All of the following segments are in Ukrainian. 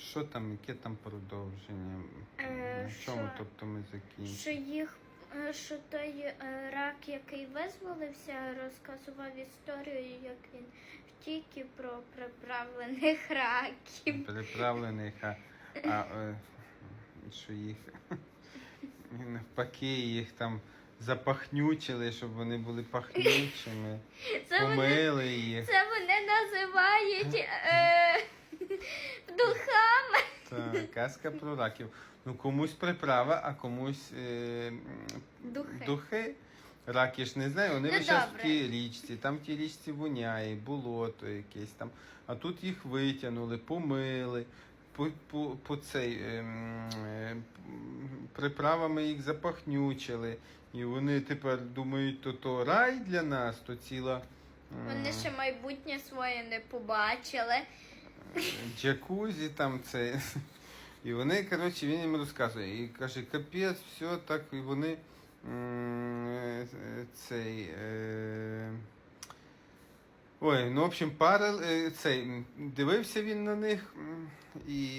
Що там, яке там продовження? Е, На чому, що- тобто ми закінчимо? Що їх, е, що той е, рак, який визволився, розказував історію, як він втік і про приправлених раків. Переправлених, а, а е, що їх навпаки їх там запахнючили, щоб вони були пахнючими, Це вони, помили їх. це вони називають е, духами. Так, казка про раків. Ну комусь приправа, а комусь е, Духи. духи. Раки ж не знаю, вони Ну, весь час в тій річці, там в тій річці воняє, болото якесь там. А тут їх витягнули, помили, по, по, по цей, ем, е, приправами їх запахнючили. І вони тепер думають, то то рай для нас, то ціла. Вони ще майбутнє своє не побачили. джакузі там це. І вони, коротше, він їм розказує. І каже, капець, все так, і вони е, е, цей. Е, Ой, ну, в общем, парел, е, цей, дивився він на них, і,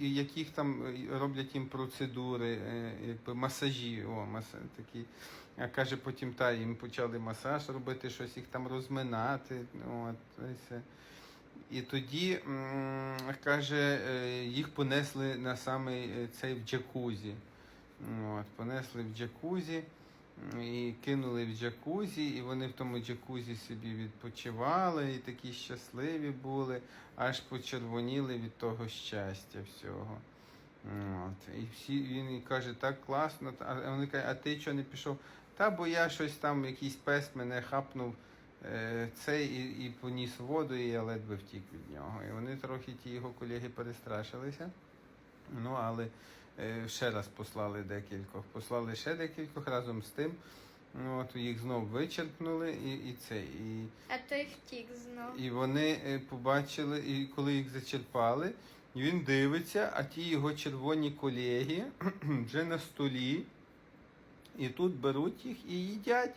і яких там роблять їм процедури, якби масажі, о, маса, такі. А каже, потім та їм почали масаж робити, щось їх там розминати. От, все. І тоді, каже, е, їх понесли на самий е, цей в джакузі. От, понесли в джакузі і кинули в джакузі, і вони в тому джакузі собі відпочивали, і такі щасливі були, аж почервоніли від того щастя всього. От. І всі він каже, так класно. А вони кажуть, а ти чого не пішов? Та бо я щось там, якийсь пес мене хапнув цей і, і поніс воду, і я ледве втік від нього. І вони трохи ті його колеги перестрашилися. Ну, але е, ще раз послали декількох. Послали ще декількох разом з тим. Ну, от їх знов вичерпнули і, і це. І, А той втік знов. і вони е, побачили, і коли їх зачерпали, він дивиться, а ті його червоні колеги вже на столі. І тут беруть їх і їдять.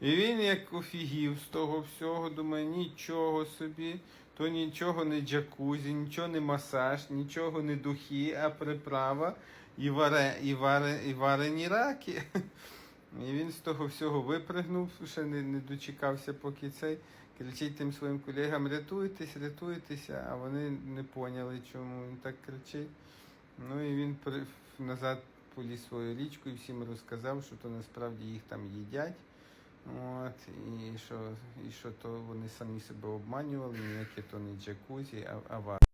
І він як офігів з того всього, думає, нічого собі, то нічого не джакузі, нічого не масаж, нічого не духи, а приправа і, варе, і, варе, і варені раки. І він з того всього випригнув, ще не, не дочекався, поки цей кричить тим своїм колегам: рятуйтесь, рятуйтеся, а вони не поняли, чому він так кричить. Ну і він при, назад поліз свою річку і всім розказав, що то насправді їх там їдять. От, і що, і що то вони самі себе обманювали, ніякі то не джакузі, а, а вар.